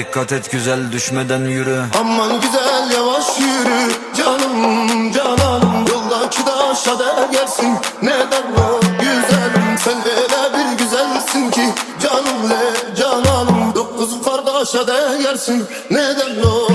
Dikkat et güzel düşmeden yürü. Aman güzel yavaş yürü. Canım cananım Yoldaki taşa değersin Neden o güzelim Sen öyle bir güzelsin ki. Canım le cananım Dokuz kardeşe değersin Neden o